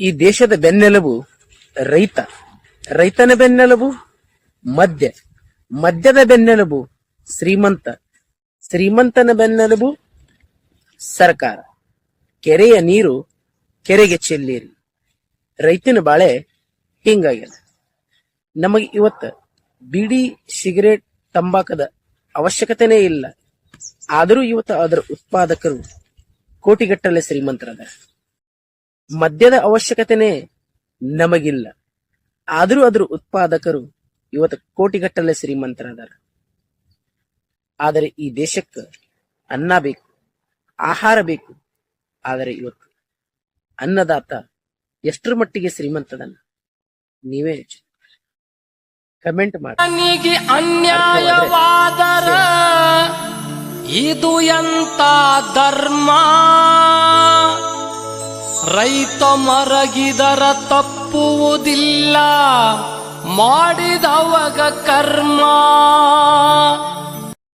ಈ ದೇಶದ ಬೆನ್ನೆಲುಬು ರೈತ. ರೈತನ ಬೆನ್ನೆಲುಬು ಮದ್ಯ. ಮದ್ಯದ ಬೆನ್ನೆಲುಬು ಶ್ರೀಮಂತ. ಶ್ರೀಮಂತನ ಬೆನ್ನೆಲುಬು ಸರ್ಕಾರ. ಕೆರೆಯ ನೀರು ಕೆರೆಗೆ ಚೆಲ್ಲಿರಿ. ರೈತನ ಬಾಳೆ ಹಿಂಗಾಗ್ಯದ. ನಮಗೆ ಇವತ್ತು ಬಿಡಿ, ಸಿಗರೇಟ್, ತಂಬಾಕದ ಅವಶ್ಯಕತೆನೇ ಇಲ್ಲ. ಆದರೂ ಇವತ್ತು ಅದರ ಉತ್ಪಾದಕರು ಕೋಟಿಗಟ್ಟಲೆ ಶ್ರೀಮಂತರದ ಮದ್ಯದ ಅವಶ್ಯಕತೆನೇ ನಮಗಿಲ್ಲ. ಆದರೂ ಅದರ ಉತ್ಪಾದಕರು ಇವತ್ತು ಕೋಟಿಗಟ್ಟಲೆ ಶ್ರೀಮಂತರಾದಾರ. ಆದರೆ ಈ ದೇಶಕ್ಕೆ ಅನ್ನ ಬೇಕು ಆಹಾರ ಬೇಕು. ಆದರೆ ಇವತ್ತು ಅನ್ನದಾತ ಎಷ್ಟರ ಮಟ್ಟಿಗೆ ಶ್ರೀಮಂತದನ್ನ ನೀವೇ ಕಮೆಂಟ್ ಮಾಡಿ. ಅನ್ಯಾಯವಾದರ ಇದು ಎಂತ ಧರ್ಮ? ರೈತ ಮರಗಿದರ ತಪ್ಪುವುದಿಲ್ಲ ಮಾಡಿದವಗ ಕರ್ಮ.